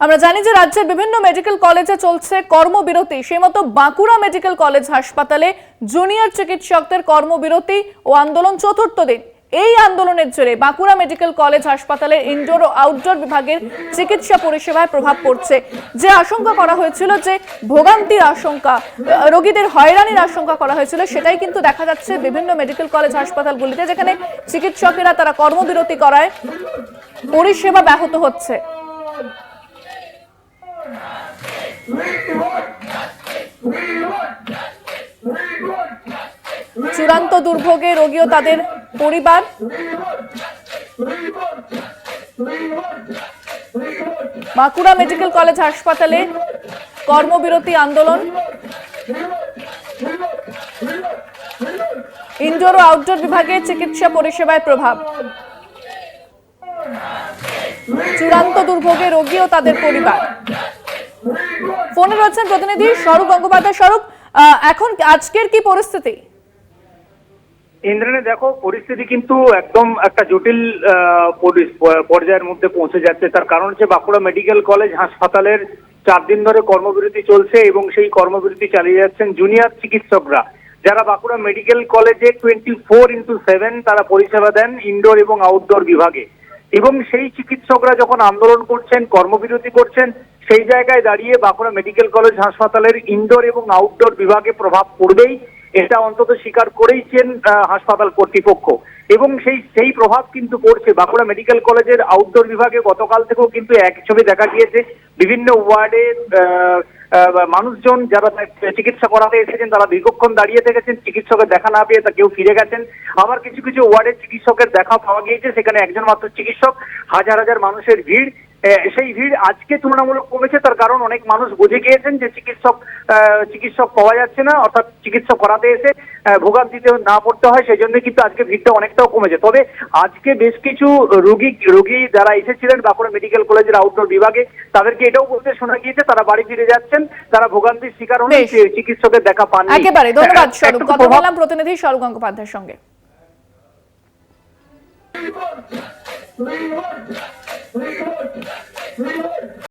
আমরা জানি যে রাজ্যের বিভিন্ন মেডিকেল কলেজে চলছে কর্মবিরতি। সেই মতো বাঁকুড়া মেডিকেল কলেজ হাসপাতালে জুনিয়র চিকিৎসকদের কর্মবিরতি ও আন্দোলন চতুর্থ দিন। এই আন্দোলনের জেরে বাঁকুড়া মেডিকেল কলেজ হাসপাতালের ইনডোর ও আউটডোর বিভাগের চিকিৎসা পরিষেবায় প্রভাব পড়ছে। যে আশঙ্কা করা হয়েছিল যে ভোগান্তির আশঙ্কা রোগীদের হয়রানির আশঙ্কা করা হয়েছিল, সেটাই কিন্তু দেখা যাচ্ছে বিভিন্ন মেডিকেল কলেজ হাসপাতালগুলিতে, যেখানে চিকিৎসকেরা তারা কর্মবিরতি করায় পরিষেবা ব্যাহত হচ্ছে। চূড়ান্ত দুর্ভোগে রোগী ও তাদের পরিবার। বাঁকুড়া মেডিকেল কলেজ হাসপাতালে কর্মবিরতি আন্দোলন। ইনডোর ও আউটডোর বিভাগে চিকিৎসা পরিষেবায় প্রভাব। চূড়ান্ত দুর্ভোগে রোগী ও তাদের পরিবার। ফোনে রয়েছেন প্রতিনিধি স্বরূপ গঙ্গোপাধ্যায়। স্বরূপ এখন আজকের কি পরিস্থিতি? ইন্দ্রাণী, দেখো, পরিস্থিতি কিন্তু একদম একটা জটিল পর্যায়ের মধ্যে পৌঁছে যাচ্ছে। তার কারণ হচ্ছে বাঁকুড়া মেডিকেল কলেজ হাসপাতালের চার দিন ধরে কর্মবিরতি চলছে এবং সেই কর্মবিরতি চালিয়ে যাচ্ছেন জুনিয়র চিকিৎসকরা। যারা বাঁকুড়া মেডিকেল কলেজে টোয়েন্টি ফোর ইন্টু সেভেন তারা পরিষেবা দেন ইনডোর এবং আউটডোর বিভাগে। এবং সেই চিকিৎসকরা যখন আন্দোলন করছেন, কর্মবিরতি করছেন সেই জায়গায় দাঁড়িয়ে বাঁকুড়া মেডিকেল কলেজ হাসপাতালের ইনডোর এবং আউটডোর বিভাগে প্রভাব পড়বেই। এটা অন্তত স্বীকার করেইছেন হাসপাতাল কর্তৃপক্ষ। এবং সেই সেই প্রভাব কিন্তু পড়ছে বাঁকুড়া মেডিকেল কলেজের আউটডোর বিভাগে। গতকাল থেকেও কিন্তু এক ছবি দেখা গিয়েছে। বিভিন্ন ওয়ার্ডে আহ, আহ, মানুষজন যারা চিকিৎসা করাতে এসেছেন তারা দীর্ঘক্ষণ দাঁড়িয়ে থেকেছেন। চিকিৎসকের দেখা না পেয়ে তা কেউ ফিরে গেছেন। আবার কিছু কিছু ওয়ার্ডের চিকিৎসকের দেখা পাওয়া গিয়েছে। সেখানে একজন মাত্র চিকিৎসক। হাজার হাজার মানুষের ভিড়। সেই ভিড় আজকে তুলনামূলক কমেছে তার কারণ অনেক মানুষ বুঝে গিয়েছেন যে চিকিৎসক আহ, চিকিৎসক পাওয়া যাচ্ছে না অর্থাৎ চিকিৎসক করাতে এসে আহ, ভোগান্তিতে না পড়তে হয় সেই জন্য কিন্তু আজকে ভিড়টা অনেকটাও কমেছে। তবে আজকে বেশ কিছু রোগী রোগী যারা এসেছিলেন বাঁকুড়া মেডিকেল কলেজের আউটডোর বিভাগে তাদেরকে এটাও বলতে শোনা গিয়েছে তারা বাড়ি ফিরে যাচ্ছেন তারা ভোগান্তির শিকার হলে চিকিৎসকের দেখা পাননি। একেবারে ধন্যবাদ স্বরূপ। কথা বললাম প্রতিনিধি স্বরূপ গঙ্গোপাধ্যায়ের সঙ্গে। Yeah.